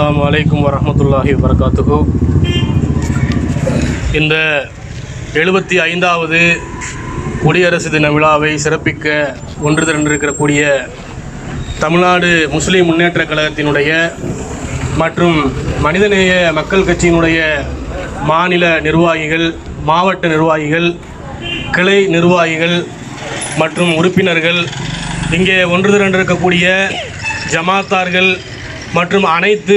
அஸ்லாம் வலைக்கம் வரமத்துல்லாஹி வபரகாத்துஹு. இந்த எழுபத்தி ஐந்தாவது குடியரசு தின விழாவை சிறப்பிக்க ஒன்று திரண்டிருக்கக்கூடிய தமிழ்நாடு முஸ்லீம் முன்னேற்ற கழகத்தினுடைய மற்றும் மனிதநேய மக்கள் கட்சியினுடைய மாநில நிர்வாகிகள் மாவட்ட நிர்வாகிகள் கிளை நிர்வாகிகள் மற்றும் உறுப்பினர்கள் இங்கே ஒன்று திரண்டிருக்கக்கூடிய ஜமாத்தார்கள் மற்றும் அனைத்து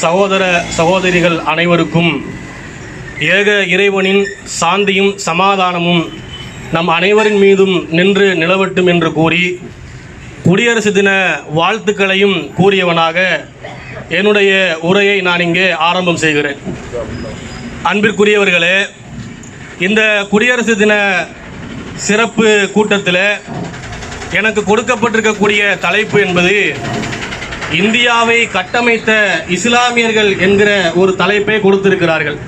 சகோதர சகோதரிகள் அனைவருக்கும் ஏக இறைவனின் சாந்தியும் சமாதானமும் நம் அனைவரின் மீதும் நின்று நிலவட்டும் என்று கூறி குடியரசு தின வாழ்த்துக்களையும் கூறியவனாக என்னுடைய உரையை நான் இங்கே ஆரம்பம் செய்கிறேன். அன்பிற்குரியவர்களே இந்த குடியரசு தின சிறப்பு கூட்டத்தில் எனக்கு கொடுக்கப்பட்டிருக்கக்கூடிய தலைப்பு என்பது இந்தியாவை கட்டமைத்த இஸ்லாமியர்கள் என்கிற ஒரு தலைப்பை கொடுத்திருக்கிறார்கள்.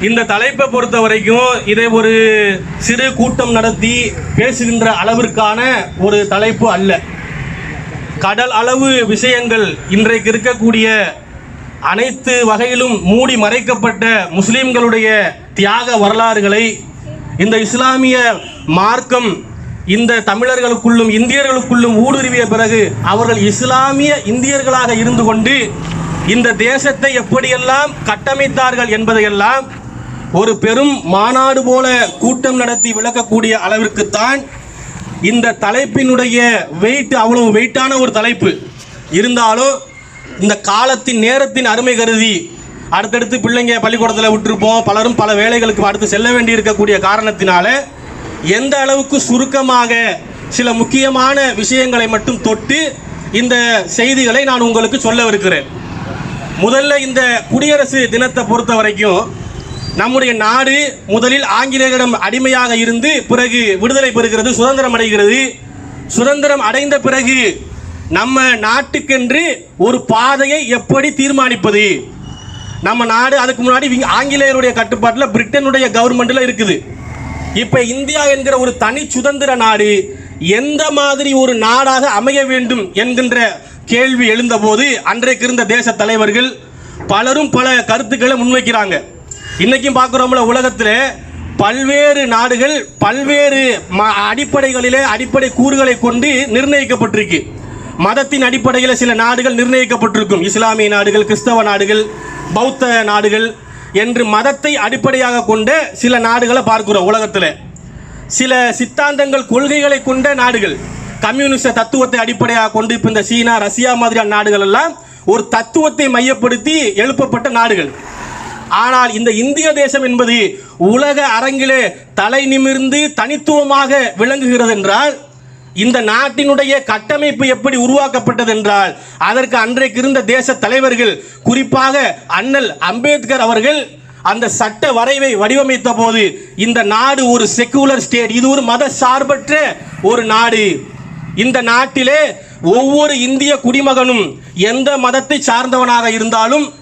இந்த தலைப்பை பொறுத்த வரைக்கும் இதை ஒரு சிறு கூட்டம் நடத்தி பேசுகின்ற அளவிற்கான ஒரு தலைப்பு அல்ல. கடல் அளவு விஷயங்கள் இன்றைக்கு இருக்கக்கூடிய அனைத்து வகையிலும் மூடி மறைக்கப்பட்ட முஸ்லிம்களுடைய தியாக வரலாறுகளை இந்த இஸ்லாமிய மார்க்கம் இந்த தமிழர்களுக்குள்ளும் இந்தியர்களுக்குள்ளும் ஊடுருவிய பிறகு அவர்கள் இஸ்லாமிய இந்தியர்களாக இருந்து கொண்டு இந்த தேசத்தை எப்படியெல்லாம் கட்டமைத்தார்கள் என்பதையெல்லாம் ஒரு பெரும் மாநாடு போல கூட்டம் நடத்தி விளக்கக்கூடிய அளவிற்குத்தான் இந்த தலைப்பினுடைய வெயிட் அவ்வளவு வெயிட்டான ஒரு தலைப்பு. இருந்தாலும் இந்த காலத்தின் நேரத்தின் அருமை கருதி அடுத்தடுத்து பிள்ளைங்க பள்ளிக்கூடத்தில் விட்டுருப்போம் பலரும் பல வேலைகளுக்கு அடுத்து செல்ல வேண்டி இருக்கக்கூடிய காரணத்தினால எந்த அளவுக்கு சுருக்கமாக சில முக்கியமான விஷயங்களை மட்டும் தொட்டு இந்த செய்திகளை நான் உங்களுக்கு சொல்லவிருக்கிறேன். முதல்ல இந்த குடியரசு தினத்தை பொறுத்த வரைக்கும் நம்முடைய நாடு முதலில் ஆங்கிலேயரிடம் அடிமையாக இருந்து பிறகு விடுதலை பெறுகிறது சுதந்திரம் அடைகிறது. சுதந்திரம் அடைந்த பிறகு நம்ம நாட்டுக்கென்று ஒரு பாதையை எப்படி தீர்மானிப்பது? நம்ம நாடு அதுக்கு முன்னாடி ஆங்கிலேயருடைய கட்டுப்பாட்டில் பிரிட்டனுடைய கவர்மெண்ட்டில் இருக்குது. இப்போ இந்தியா என்கிற ஒரு தனி சுதந்திர நாடு எந்த மாதிரி ஒரு நாடாக அமைய வேண்டும் என்கின்ற கேள்வி எழுந்தபோது அன்றைக்கு இருந்த தேச தலைவர்கள் பலரும் பல கருத்துக்களை முன்வைக்கிறாங்க. இன்னைக்கும் பார்க்குறோம்ல உலகத்தில் பல்வேறு நாடுகள் பல்வேறு ம- அடிப்படைகளிலே அடிப்படை கூறுகளை கொண்டு நிர்ணயிக்கப்பட்டிருக்கு. மதத்தின் அடிப்படையில் சில நாடுகள் நிர்ணயிக்கப்பட்டிருக்கும். இஸ்லாமிய நாடுகள் கிறிஸ்தவ நாடுகள் பௌத்த நாடுகள் என்று மதத்தை அடிப்படையாக கொண்ட சில நாடுகளை பார்க்கிறோம் உலகத்தில். சில சித்தாந்தங்கள் கொள்கைகளை கொண்ட நாடுகள். கம்யூனிஸ்ட தத்துவத்தை அடிப்படையாக கொண்டு இப்போ இந்த சீனா ரஷ்யா மாதிரியான நாடுகள் எல்லாம் ஒரு தத்துவத்தை மையப்படுத்தி எழுப்பப்பட்ட நாடுகள். ஆனால் இந்த இந்திய தேசம் என்பது உலக அரங்கிலே தலை நிமிர்ந்து தனித்துவமாக விளங்குகிறது என்றால் இந்த நாட்டினுடைய கட்டமைப்பு எப்படி உருவாக்கப்பட்டது என்றால் அதற்கு அன்றைக்கு இருந்த தேச தலைவர்கள் குறிப்பாக அண்ணல் அம்பேத்கர் அவர்கள் அந்த சட்ட வரைவை வடிவமைத்த போது இந்த நாடு ஒரு செக்குலர் ஸ்டேட் இது ஒரு மத சார்பற்ற ஒரு நாடு. இந்த நாட்டிலே ஒவ்வொரு இந்திய குடிமகனும் எந்த மதத்தை சார்ந்தவனாக இருந்தாலும்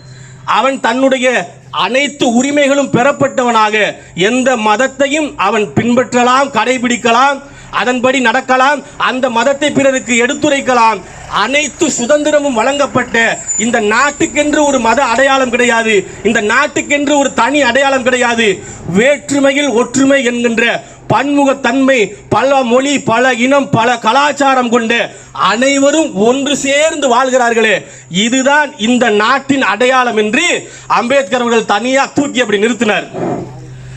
அவன் தன்னுடைய அனைத்து உரிமைகளும் பெறப்பட்டவனாக எந்த மதத்தையும் அவன் பின்பற்றலாம் கடைபிடிக்கலாம் அதன்படி நடக்கலாம். அந்த மதத்தை பிறருக்கு எடுத்துரைக்கலாம். அனைத்து சுதந்திரமும் வழங்கப்பட்ட இந்த நாட்டுக்கென்று ஒரு மத அடையாளம் கிடையாது. இந்த நாட்டுக்கென்று ஒரு தனி அடையாளம் கிடையாது. வேற்றுமையில் ஒற்றுமை என்கின்ற பன்முகத்தன்மை பல மொழி பல இனம் பல கலாச்சாரம் கொண்ட அனைவரும் ஒன்று சேர்ந்து வாழ்கிறார்களே. இதுதான் இந்த நாட்டின் அடையாளம் என்று அம்பேத்கர் அவர்கள் தனியாக தூக்கி அப்படி நிறுத்தினார்.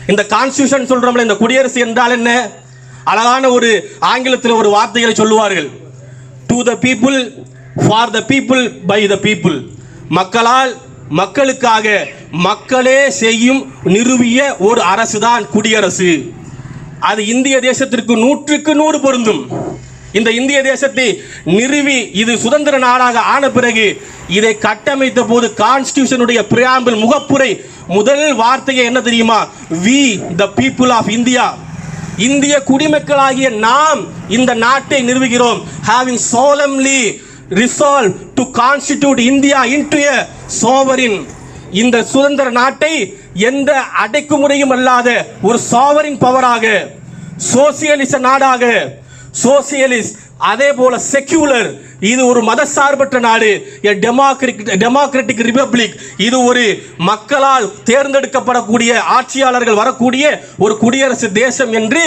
இந்த கான்ஸ்டியூஷன் சொல்றோம்ல இந்த குடியரசு என்றால் என்ன? அழகான ஒரு ஆங்கிலத்தில் ஒரு வார்த்தைகளை சொல்லுவார்கள். To the people for the people by the people மக்களால் மக்களுக்காக மக்களே செய்யும் நிறுவிய ஒரு அரசு தான் குடியரசு. அது இந்திய தேசத்திற்கு நூற்றுக்கு நூறு பொருந்தும். இந்த இந்திய தேசத்தை நிறுவி இது சுதந்திர நாடாக ஆன பிறகு இதை கட்டமைத்த போது கான்ஸ்டியூஷனுடைய பிரியாம்பிள் முகப்புரை முதல் வார்த்தையை என்ன தெரியுமா? We the people of India இந்திய குடிமக்களாகிய நாம் இந்த நாட்டை நிறுவுகிறோம். Having solemnly resolved to constitute India into sovereign இந்த சுதந்திர நாட்டை எந்த அடைக்குமுறையும் அல்லாத ஒரு சாவரின் பவராக சோசியலிச நாடாக சோசியலிஸ்ட் அதே போல செக்யூலர் இது ஒரு மதசார்பற்ற நாடு. டெமோக்ராட்டிக் ரிபப்ளிக் இது ஒரு மக்களால் தேர்ந்தெடுக்கப்படக்கூடிய ஆட்சியாளர்கள் வரக்கூடிய ஒரு குடியரசு தேசம் என்று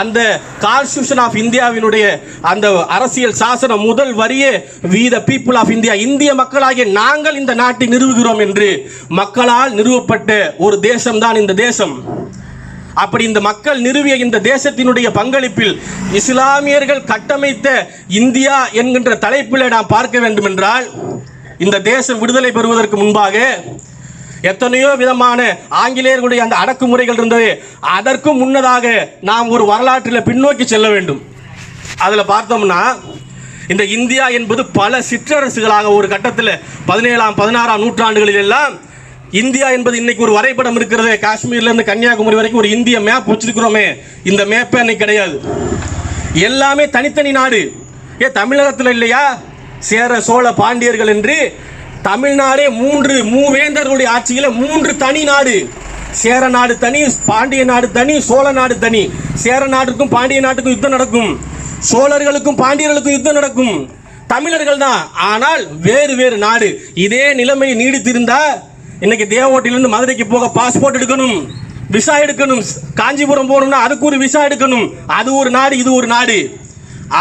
அந்த கான்ஸ்டியூஷன் ஆஃப் இந்தியாவினுடைய அந்த அரசியல் சாசனம் முதல் வரியே we the people of India இந்திய மக்களாகிய நாங்கள் இந்த நாட்டை நிறுவுகிறோம் என்று மக்களால் நிறுவப்பட்ட ஒரு தேசம்தான் இந்த தேசம். அப்படி இந்த மக்கள் நிறுவிய இந்த தேசத்தினுடைய பங்களிப்பில் இஸ்லாமியர்கள் கட்டமைத்த இந்தியா என்கின்ற தலைப்பில் நாம் பார்க்க வேண்டும் என்றால் இந்த தேசம் விடுதலை பெறுவதற்கு முன்பாக எத்தனையோ விதமான ஆங்கிலேயர்களுடைய அந்த அடக்குமுறைகள் இருந்தது. அதற்கும் முன்னதாக நாம் ஒரு வரலாற்றில் பின்னோக்கி செல்ல வேண்டும். அதில் பார்த்தோம்னா இந்த இந்தியா என்பது பல சிற்றரசுகளாக ஒரு கட்டத்தில் பதினேழாம் பதினாறாம் நூற்றாண்டுகளில் எல்லாம் இந்தியா என்பது இன்னைக்கு ஒரு வரைபடம் இருக்கிறது. காஷ்மீர்ல இருந்து கன்னியாகுமரி வரைக்கும் ஒரு இந்திய மேப் வச்சிருக்கிறோமே. இந்த மேப்பே அன்னைக்கு கிடையாது. எல்லாமே தனித்தனி நாடு. ஏ தமிழகத்தில் இல்லையா? சேர சோழ பாண்டியர்கள் என்று தமிழ்நாடே மூன்று மூவேந்தர்களுடைய ஆட்சியில் மூன்று தனி நாடு. சேர நாடு தனி பாண்டிய நாடு தனி சோழ நாடு தனி. சேர நாட்டுக்கும் பாண்டிய நாட்டுக்கும் யுத்தம் நடக்கும். சோழர்களுக்கும் பாண்டியர்களுக்கும் யுத்தம் நடக்கும். தமிழர்கள் தான். ஆனால் வேறு வேறு நாடு. இதே நிலைமை நீடித்திருந்தால் இன்னைக்கு தேவோட்டிலிருந்து மதுரைக்கு போக பாஸ்போர்ட் எடுக்கணும் விசா எடுக்கணும் காஞ்சிபுரம் போகணும்னா அதுக்கு ஒரு விசா எடுக்கணும். அது ஒரு நாடு இது ஒரு நாடு.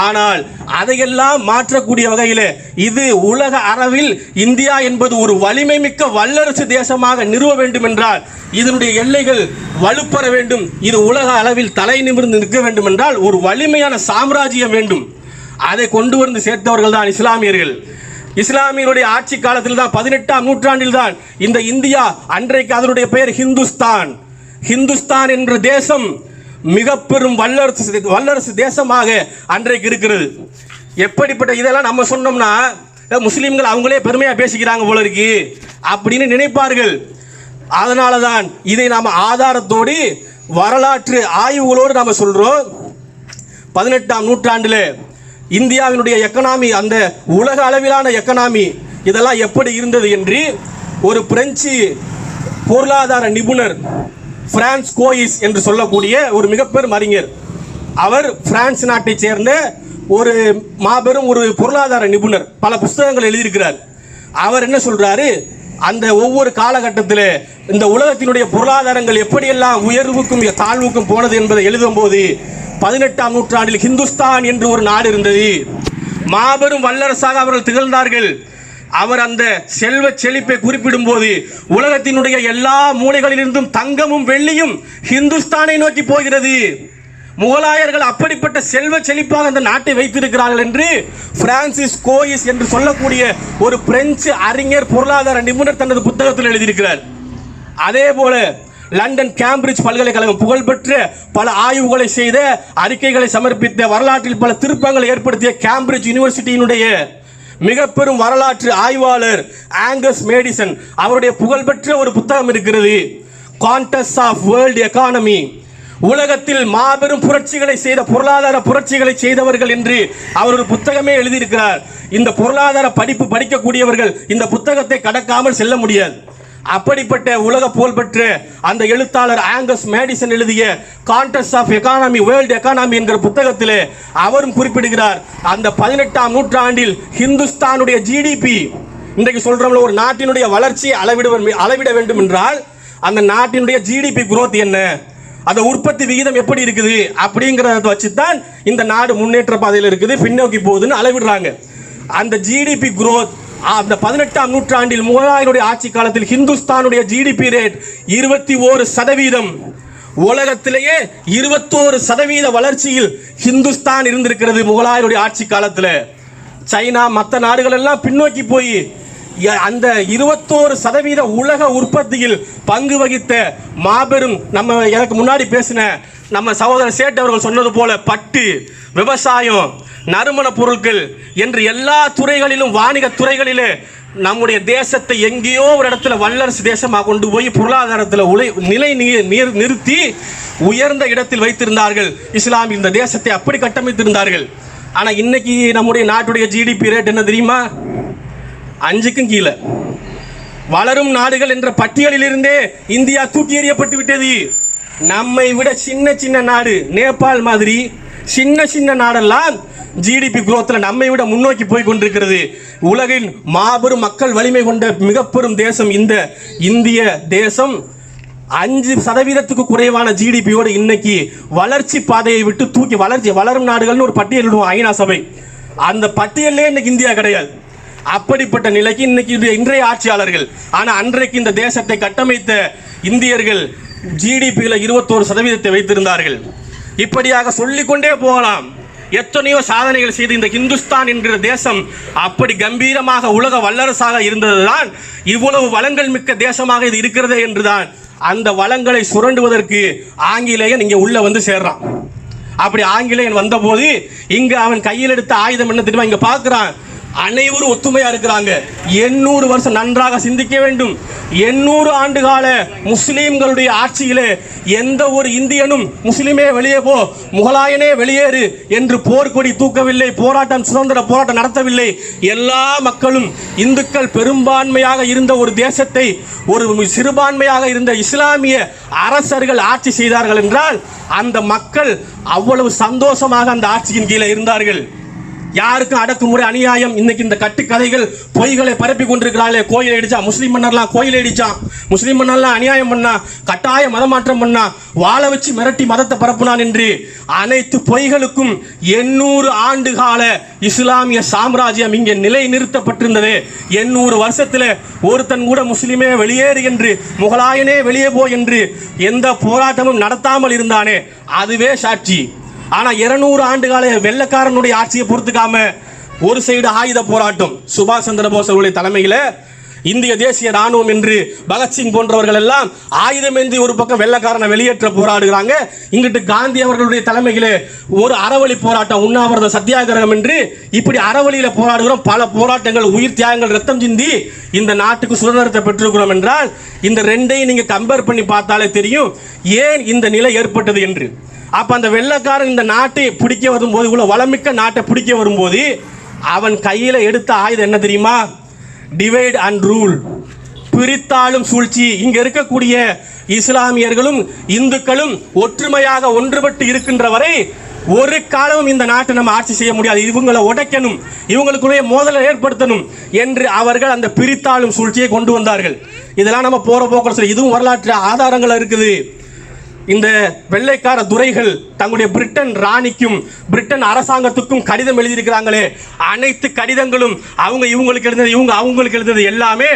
ஆனால் அதையெல்லாம் மாற்றக்கூடிய வகையில் இது உலக அளவில் இந்தியா என்பது ஒரு வலிமை மிக்க வல்லரசு தேசமாக நிறுவ வேண்டும் என்றால் இதனுடைய எல்லைகள் வலுப்பெற வேண்டும். இது உலக அளவில் தலை நிமிர்ந்து நிற்க வேண்டும் என்றால் ஒரு வலிமையான சாம்ராஜ்யம் வேண்டும். அதை கொண்டு வந்து சேர்த்தவர்கள் தான் இஸ்லாமியர்கள். இஸ்லாமியருடைய ஆட்சி காலத்தில் தான் பதினெட்டாம் நூற்றாண்டில் தான் இந்த இந்தியா அன்றைக்கு அதனுடைய பெயர் ஹிந்துஸ்தான். ஹிந்துஸ்தான் என்ற தேசம் மிக பெரும் வல்லரசு வல்லரசு தேசமாக அன்றைக்கு இருக்கிறது. எப்படிப்பட்ட இதெல்லாம் நம்ம சொன்னோம்னா முஸ்லீம்கள் அவங்களே பெருமையாக பேசிக்கிறாங்க போல இருக்கு அப்படின்னு நினைப்பார்கள். அதனால தான் இதை நாம் ஆதாரத்தோடு வரலாற்று ஆய்வுகளோடு நாம் சொல்கிறோம் பதினெட்டாம் நூற்றாண்டில் இந்தியாவினுடைய எக்கனாமி அந்த உலக அளவிலான எக்கனாமி இதெல்லாம் எப்படி இருந்தது என்று ஒரு பிரெஞ்சு பொருளாதார நிபுணர் பிரான்ஸ் கோயிஸ் என்று சொல்லக்கூடிய ஒரு மிகப்பெரும் அறிஞர். அவர் பிரான்ஸ் நாட்டைச் சேர்ந்த ஒரு மாபெரும் ஒரு பொருளாதார நிபுணர். பல புஸ்தகங்கள் எழுதியிருக்கிறார். அவர் என்ன சொல்றாரு? அந்த ஒவ்வொரு காலகட்டத்தில் இந்த உலகத்தினுடைய பொருளாதாரங்கள் எப்படியெல்லாம் உயர்வுக்கும் தாழ்வுக்கும் போனது என்பதை எழுதும் போது பதினெட்டாம் நூற்றாண்டில் ஹிந்துஸ்தான் என்று ஒரு நாடு இருந்தது. மாபெரும் வல்லரசாக அவர்கள் திகழ்ந்தார்கள். அவர் அந்த செல்வ செழிப்பை குறிப்பிடும் போது உலகத்தினுடைய எல்லா மூலைகளிலிருந்தும் தங்கமும் வெள்ளியும் ஹிந்துஸ்தானை நோக்கி போகிறது. முகலாயர்கள் அப்படிப்பட்ட செல்வ செழிப்பாக அந்த நாட்டை வைத்திருக்கிறார்கள் என்று பிரான்சிஸ் கோயிஸ் என்று சொல்லக்கூடிய ஒரு பிரெஞ்சு அறிஞர் பொருளாதார நிபுணர் தனது புத்தகத்தில் எழுதியிருக்கிறார். அதே போல லண்டன் கேம்பிரிட்ஜ் பல்கலைக்கழகம் புகழ்பெற்ற பல ஆய்வுகளை செய்த அறிக்கைகளை சமர்ப்பித்த வரலாற்றில் பல திருப்பங்களை ஏற்படுத்திய கேம்பிரிட்ஜ் யூனிவர்சிட்டியினுடைய மிக பெரும் வரலாற்று ஆய்வாளர் ஆங்கஸ் மேடிசன் அவருடைய புகழ்பெற்ற ஒரு புத்தகம் இருக்கிறது. கான்டஸ் ஆஃப் வேர்ல்ட் எக்கானமி உலகத்தில் மாபெரும் புரட்சிகளை செய்த பொருளாதார புரட்சிகளை செய்தவர்கள் என்று அவர் ஒரு புத்தகமே எழுதியிருக்கிறார். இந்த பொருளாதார படிப்பு படிக்கக்கூடியவர்கள் இந்த புத்தகத்தை கடக்காமல் செல்ல முடியாது. அப்படிப்பட்ட உலக புகழ்பெற்ற அந்த எழுத்தாளர் ஆங்கஸ் மேடிசன் எழுதிய contours of economy world economy என்கிற புத்தகத்திலே அவரும் குறிப்பிடுகிறார். அந்த பதினெட்டாம் நூற்றாண்டில் ஹிந்துஸ்தானுடைய ஜிடிபி இன்றைக்கு சொல்றோம்ல ஒரு நாட்டினுடைய வளர்ச்சியை அளவிட அளவிட வேண்டும் என்றால் அந்த நாட்டினுடைய ஜிடிபி குரோத் என்ன? அந்த உற்பத்தி விகிதம் எப்படி இருக்குது அப்படிங்கிறத வச்சு தான் இந்த நாடு முன்னேற்ற பாதையில் இருக்குது பின்னோக்கி போகுதுன்னு அளவிடுறாங்க. அந்த ஜிடிபி குரோத் அந்த பதினெட்டாம் நூற்றாண்டில் முகலாயருடைய ஆட்சி காலத்தில் ஹிந்துஸ்தானுடைய ஜிடிபி ரேட் இருபத்தி ஓரு சதவீதம். உலகத்திலேயே இருபத்தோரு சதவீத வளர்ச்சியில் ஹிந்துஸ்தான் இருந்திருக்கிறது முகலாயருடைய ஆட்சி காலத்தில். சைனா மற்ற நாடுகள் எல்லாம் பின்னோக்கி போய் அந்த இருபத்தோரு சதவீத உலக உற்பத்தியில் பங்கு வகித்த மாபெரும் நம்ம எனக்கு முன்னாடி பேசின நம்ம சகோதரர் சேட் அவர்கள் சொன்னது போல பட்டு விவசாயம் நறுமண பொருட்கள் என்று எல்லா துறைகளிலும் வாணிக துறைகளிலே நம்முடைய தேசத்தை எங்கேயோ ஒரு இடத்துல வல்லரசு தேசமாக கொண்டு போய் பொருளாதாரத்தில் உலை நிலை நீர் நிறுத்தி உயர்ந்த இடத்தில் வைத்திருந்தார்கள். இஸ்லாம் இந்த தேசத்தை அப்படி கட்டமைத்திருந்தார்கள். ஆனால் இன்னைக்கு நம்முடைய நாட்டுடைய ஜிடிபி ரேட் என்ன தெரியுமா? அஞ்சுக்கும் கீழே. வளரும் நாடுகள் என்ற பட்டியலிலிருந்தே இந்தியா தூக்கி எறியப்பட்டு விட்டது. நம்மை விட சின்ன சின்ன நாடு நேபாள் மாதிரி சின்ன சின்ன நாடெல்லாம் ஜிடிபி குரோத்தில் நம்மை விட முன்னோக்கி போய் கொண்டிருக்கிறது. உலகின் மாபெரும் மக்கள் வலிமை கொண்ட மிக பெரும் தேசம் இந்த இந்திய தேசம். அஞ்சு சதவீதத்துக்கு குறைவான ஜிடிபியோடு இன்னைக்கு வளர்ச்சி பாதையை விட்டு தூக்கி வளர்ச்சி வளரும் நாடுகள்னு ஒரு பட்டியலிடுவோம் ஐநா சபை. அந்த பட்டியலே இன்னைக்கு இந்தியா கிடையாது. அப்படிப்பட்ட நிலைக்கு இன்னைக்கு இது இன்றைய ஆட்சியாளர்கள். ஆனா அன்றைக்கு இந்த தேசத்தை கட்டமைத்த இந்தியர்கள் ஜிடிபியில் இருபத்தோரு சதவீதத்தை வைத்திருந்தார்கள். இப்படியாக சொல்லிக்கொண்டே போகலாம். எத்தனையோ சாதனைகள் செய்து இந்த இந்துஸ்தான் என்கிற தேசம் அப்படி கம்பீரமாக உலக வல்லரசாக இருந்ததுதான். இவ்வளவு வளங்கள் மிக்க தேசமாக இது இருக்கிறது என்றுதான். அந்த வளங்களை சுரண்டுவதற்கு ஆங்கிலேயன் இங்கே உள்ள வந்து சேர்றான். அப்படி ஆங்கிலேயன் வந்தபோது இங்கே அவன் கையில் எடுத்த ஆயுதம் என்ன தெரியுமா? இங்கே பார்க்குறான். அனைவரும் ஒத்துமையா இருக்கிறாங்க. எண்ணூறு வருஷம் நன்றாக சிந்திக்க வேண்டும். எண்ணூறு ஆண்டு கால முஸ்லீம்களுடைய ஆட்சியிலே எந்த ஒரு இந்தியனும் முஸ்லிமே வெளியே போ முகலாயனே வெளியேறு என்று போர்க்கொடி தூக்கவில்லை போராட்டம் சுதந்திர போராட்டம் நடத்தவில்லை. எல்லா மக்களும் இந்துக்கள் பெரும்பான்மையாக இருந்த ஒரு தேசத்தை ஒரு சிறுபான்மையாக இருந்த இஸ்லாமிய அரசர்கள் ஆட்சி செய்தார்கள் என்றால் அந்த மக்கள் அவ்வளவு சந்தோஷமாக அந்த ஆட்சியின் கீழே இருந்தார்கள். யாருக்கும் அடக்குமுறை அநியாயம். இன்னைக்கு இந்த கட்டுக்கதைகள் பொய்களை பரப்பி கொண்டிருக்கிறாங்களே கோயில் அடிச்சா முஸ்லீம் மன்னர்லாம் கோயில் அடிச்சான் முஸ்லீம் மன்னர்லாம் அநியாயம் பண்ணா கட்டாய மதமாற்றம் பண்ணா வாழ வச்சு மிரட்டி மதத்தை பரப்புனான் என்று அனைத்து பொய்களுக்கும் எண்ணூறு ஆண்டு கால இஸ்லாமிய சாம்ராஜ்யம் இங்கே நிலை நிறுத்தப்பட்டிருந்தது எண்ணூறு வருஷத்துல ஒருத்தன் கூட முஸ்லீமே வெளியேறு என்று முகலாயனே வெளியே போ என்று எந்த போராட்டமும் நடத்தாமல் இருந்தானே. அதுவே சாட்சி. ஆனா இருநூறு ஆண்டு கால வெள்ளக்காரனுடைய ஆட்சியை பொறுத்துக்காம ஒரு சைடு ஆயுத போராட்டம் சுபாஷ் சந்திர போஸ் அவருடைய தலைமையில இந்திய தேசிய ராணுவம் என்று பகத்சிங் போன்றவர்கள் எல்லாம் ஆயுதம் ஏந்தி ஒரு பக்கம் வெள்ளக்காரனை வெளியேற்ற போராடுகிறாங்க. இங்கிட்டு காந்தி அவர்களுடைய தலைமையிலே ஒரு அறவழி போராட்டம் உண்ணாவிரத சத்தியாகிரகம் என்று இப்படி அறவழியில் போராடுகிறோம். பல போராட்டங்கள் உயிர் தியாகங்கள் ரத்தம் சிந்தி இந்த நாட்டுக்கு சுதந்திரத்தை பெற்றிருக்கிறோம் என்றால் இந்த ரெண்டையும் நீங்கள் கம்பேர் பண்ணி பார்த்தாலே தெரியும் ஏன் இந்த நிலை ஏற்பட்டது என்று. அப்போ அந்த வெள்ளக்காரன் இந்த நாட்டை பிடிக்க வரும்போது இவ்வளோ வளமிக்க நாட்டை பிடிக்க வரும்போது அவன் கையில் எடுத்த ஆயுதம் என்ன தெரியுமா? டிவைட் அண்ட் ரூல் பிரித்தாளும் சூழ்ச்சி. இங்க இருக்கக்கூடிய இஸ்லாமியர்களும் இந்துக்களும் ஒற்றுமையாக ஒன்றுபட்டு இருக்கின்ற வரை ஒரு காலமும் இந்த நாட்டை நம்ம ஆட்சி செய்ய முடியாது. இவங்களை உடைக்கணும். இவங்களுக்குள்ளே மோதலை ஏற்படுத்தணும் என்று அவர்கள் அந்த பிரித்தாளும் சூழ்ச்சியை கொண்டு வந்தார்கள். இதெல்லாம் நம்ம போற போக்கில் சொல்லி இதுவும் வரலாற்று ஆதாரங்கள் இருக்குது. இந்த வெள்ளைக்கார துறைகள் தங்களுடைய பிரிட்டன் ராணிக்கும் பிரிட்டன் அரசாங்கத்துக்கும் கடிதம் எழுதியிருக்கிறாங்களே. அனைத்து கடிதங்களும் அவங்க இவங்களுக்கு எழுந்தது இவங்க அவங்களுக்கு எழுந்தது எல்லாமே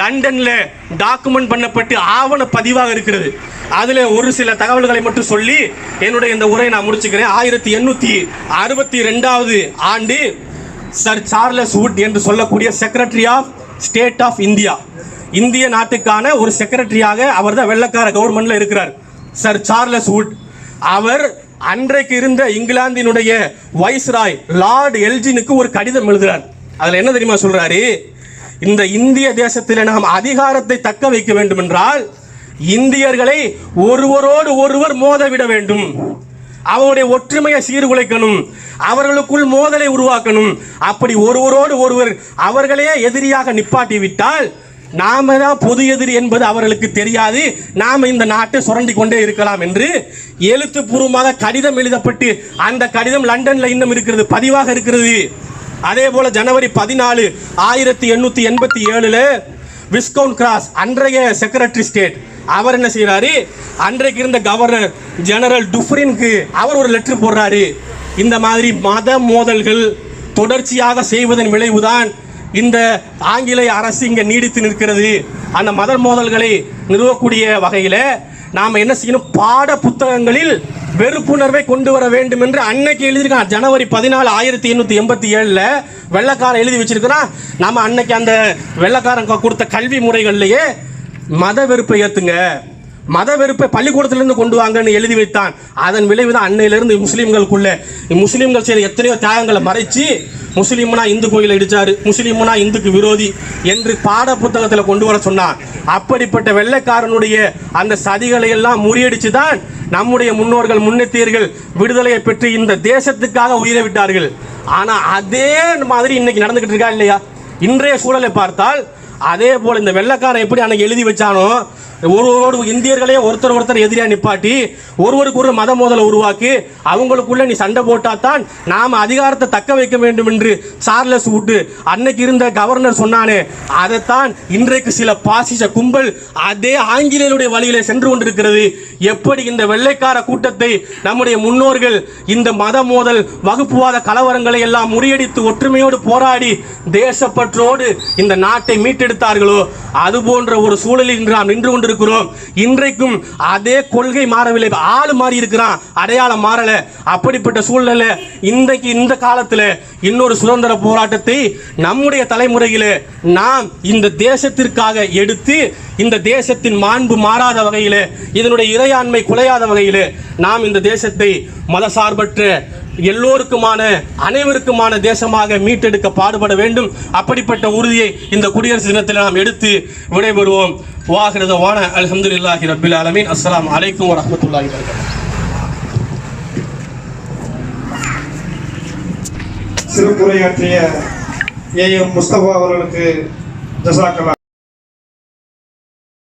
லண்டன்ல டாக்குமெண்ட் பண்ணப்பட்டு ஆவண பதிவாக இருக்கிறது. அதுல ஒரு சில தகவல்களை மட்டும் சொல்லி என்னுடைய இந்த உரையை நான் முடிச்சுக்கிறேன். ஆயிரத்தி எண்ணூத்தி அறுபத்தி ரெண்டாவது ஆண்டு சர் சார்லஸ் வுட் என்று சொல்லக்கூடிய secretary of state of India இந்திய நாட்டுக்கான ஒரு செக்ரட்டரியாக அவர் தான் வெள்ளக்கார கவர்மெண்ட்ல இருக்கிறார். சர் சார்லஸ் வுட் அவர் அன்றைக்கு இருந்த இங்கிலாந்தினுடைய வைஸ்ராய் லார்டு எல்ஜினுக்கு ஒரு கடிதம் எழுதுறார். அதுல என்ன தெரியுமா சொல்றாரு? இந்த இந்திய தேசத்தில் நாம் அதிகாரத்தை தக்க வைக்க வேண்டும் என்றால் இந்தியர்களை ஒருவரோடு ஒருவர் மோதவிட வேண்டும். அவருடைய ஒற்றுமையை சீர்குலைக்கணும். அவர்களுக்குள் மோதலை உருவாக்கணும். அப்படி ஒருவரோடு ஒருவர் அவர்களே எதிரியாக நிப்பாட்டி விட்டால் நாம தான் பொது எதிரி என்பது அவர்களுக்கு தெரியாது. நாம இந்த நாட்டை சுரண்டி கொண்டே இருக்கலாம் என்று எழுத்துப்பூர்வமாக கடிதம் எழுதப்பட்டு அந்த கடிதம் லண்டன்ல இன்னும் இருக்கிறது பதிவாக இருக்கிறது. அதே போல ஜனவரி பதினாலு ஆயிரத்தி எண்ணூத்தி எண்பத்தி ஏழுல விஸ்கவுண்ட் கிராஸ் அன்றைய செக்ரட்டரி ஸ்டேட் அவர் என்ன செய்கிறாரு அன்றைக்கு இருந்த கவர்னர் ஜெனரல் டுஃப்ரின்க்கு அவர் ஒரு லெட்டர் போடுறாரு. இந்த மாதிரி மத மோதல்கள் தொடர்ச்சியாக செய்வதன் விளைவுதான் இந்த ஆங்கிலேய அரசு இங்கே நீடித்து நிற்கிறது. அந்த மத மோதல்களை நிறுவக்கூடிய வகையில் நாம் என்ன செய்யணும்? பாட புத்தகங்களில் வெறுப்புணர்வை கொண்டு வர வேண்டும் என்று அன்னைக்கு எழுதியிருக்கான் ஜனவரி பதினாலு ஆயிரத்தி எண்ணூற்றி எண்பத்தி ஏழில் வெள்ளக்காரன் எழுதி வச்சிருக்கிறான். நம்ம அன்னைக்கு அந்த வெள்ளக்காரன் கொடுத்த கல்வி முறைகள்லேயே மத வெறுப்பை ஏற்றுங்க மத வெறுப்பை பள்ளிக்கூடத்திலிருந்து கொண்டு வாங்கன்னு எழுதி வைத்தான். அதன் விளைவு தான் அன்னையிலிருந்து முஸ்லீம்களுக்குள்ள. முஸ்லீம்கள் செய்த எத்தனையோ தியாகங்களை மறைச்சு முஸ்லீம்னா இந்து கோயிலை இடிச்சாரு முஸ்லீம்னா இந்துக்கு விரோதி என்று பாட புத்தகத்தில் கொண்டு வர சொன்னான். அப்படிப்பட்ட வெள்ளைக்காரனுடைய அந்த சதிகளை எல்லாம் முறியடிச்சு தான் நம்முடைய முன்னோர்கள் முன்னெத்தியர்கள் விடுதலையை பெற்று இந்த தேசத்துக்காக உயிரை விட்டார்கள். ஆனா அதே மாதிரி இன்னைக்கு நடந்துகிட்டு இருக்கா இல்லையா? இன்றைய சூழலை பார்த்தால் அதே போல இந்த வெள்ளக்காரன் எப்படி அன்னைக்கு எழுதி வச்சானோ ஒருவரோடு இந்தியர்களே ஒருத்தர் ஒருத்தர் எதிரியாக நிப்பாட்டி ஒருவருக்கு ஒரு மத மோதலை உருவாக்கி அவங்களுக்குள்ள நீ சண்டை போட்டாதான் நாம அதிகாரத்தை தக்க வைக்க வேண்டும் என்று சார்லஸ் வுட்டு அன்னைக்கு இருந்த கவர்னர் சொன்னானே. அதைத்தான் இன்றைக்கு சில பாசிச கும்பல் அதே ஆங்கிலேயருடைய வழியிலே சென்று கொண்டிருக்கிறது. எப்படி இந்த வெள்ளைக்கார கூட்டத்தை நம்முடைய முன்னோர்கள் இந்த மத மோதல் வகுப்புவாத கலவரங்களை எல்லாம் முறியடித்து ஒற்றுமையோடு போராடி தேசப்பற்றோடு இந்த நாட்டை மீட்டெடுத்தார்களோ அது போன்ற ஒரு சூழலில் நாம் நின்று கொண்டு கொண்டிருக்கிறோம் இன்றைக்கும் அதே கொள்கை மாறவில்லை. ஆள் மாறி இருக்கிறான். அடையாளம் மாறல. அப்படிப்பட்ட சூழ்நிலை இன்றைக்கு இந்த காலத்தில் இன்னொரு சுதந்திர போராட்டத்தை நம்முடைய தலைமுறையில் நாம் இந்த தேசத்திற்காக எடுத்து இந்த தேசத்தின் மாண்பு மாறாத வகையில் இதனுடைய இறையாண்மை குலையாத வகையில் நாம் இந்த தேசத்தை மதசார்பற்ற எல்லோருக்குமான அனைவருக்குமான தேசமாக மீட்டெடுக்க பாடுபட வேண்டும். அப்படிப்பட்ட உறுதியை இந்த குடியரசு தினத்தில் நாம் எடுத்து விடைபெறுவோம். வாகிறது வான அல்ஹம்துலில்லாஹி ரப்பில் ஆலமீன் அஸ்லாம் அலைக்கும் வரமத்துல்லாஹி வபரகாத்துஹு சிறப்புரையாற்றிய ஏ எம் முஸ்தபா அவர்களுக்கு ஜசாக்கலா